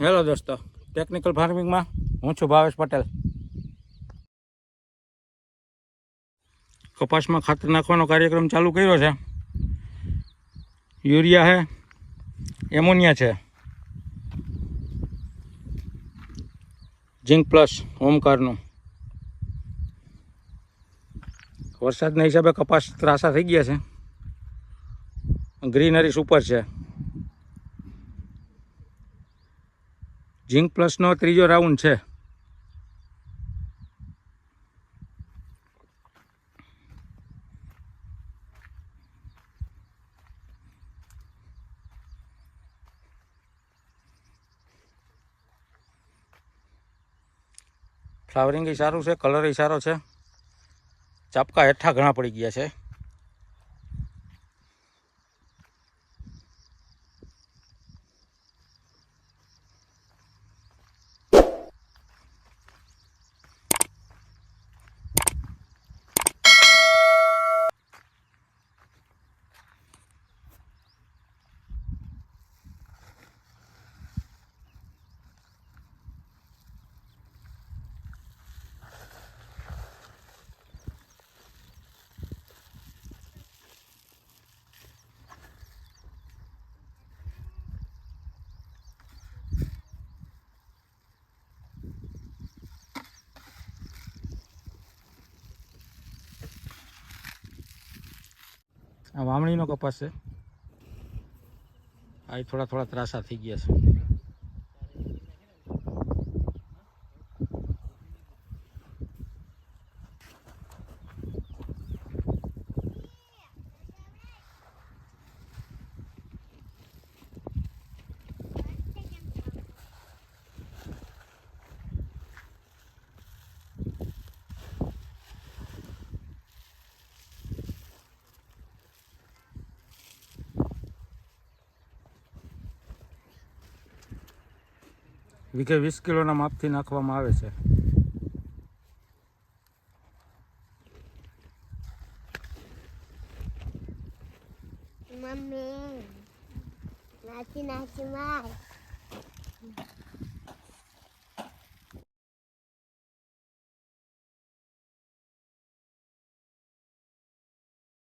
Hello દોસ્તો technical ફાર્મિંગમાં હું છું ભાવેશ પટેલ. કપાસમાં ખાતર નાખવાનો કાર્યક્રમ ચાલુ કર્યો છે. યુરિયા છે, એમોનિયા છે. ઝીંક પ્લસ ઓમકારનું. વરસાદના હિસાબે કપાસ ત્રાસા થઈ ગયા છે. ગ્રીનરી સુપર છે. ઝિંક પ્લસનો ત્રીજો રાઉન્ડ છે. ફ્લાવરિંગ સારું છે કલર સારો છે. ચાપકા હેઠા ઘણા પડી ગયા છે. આ વામણીનો કપાસ છે. આ થોડા થોડા ત્રાસા થઈ ગયા છે. વીઘે વીસ કિલોના માપથી નાખવામાં આવે છે. મમ્મી નાચી નાચી માર.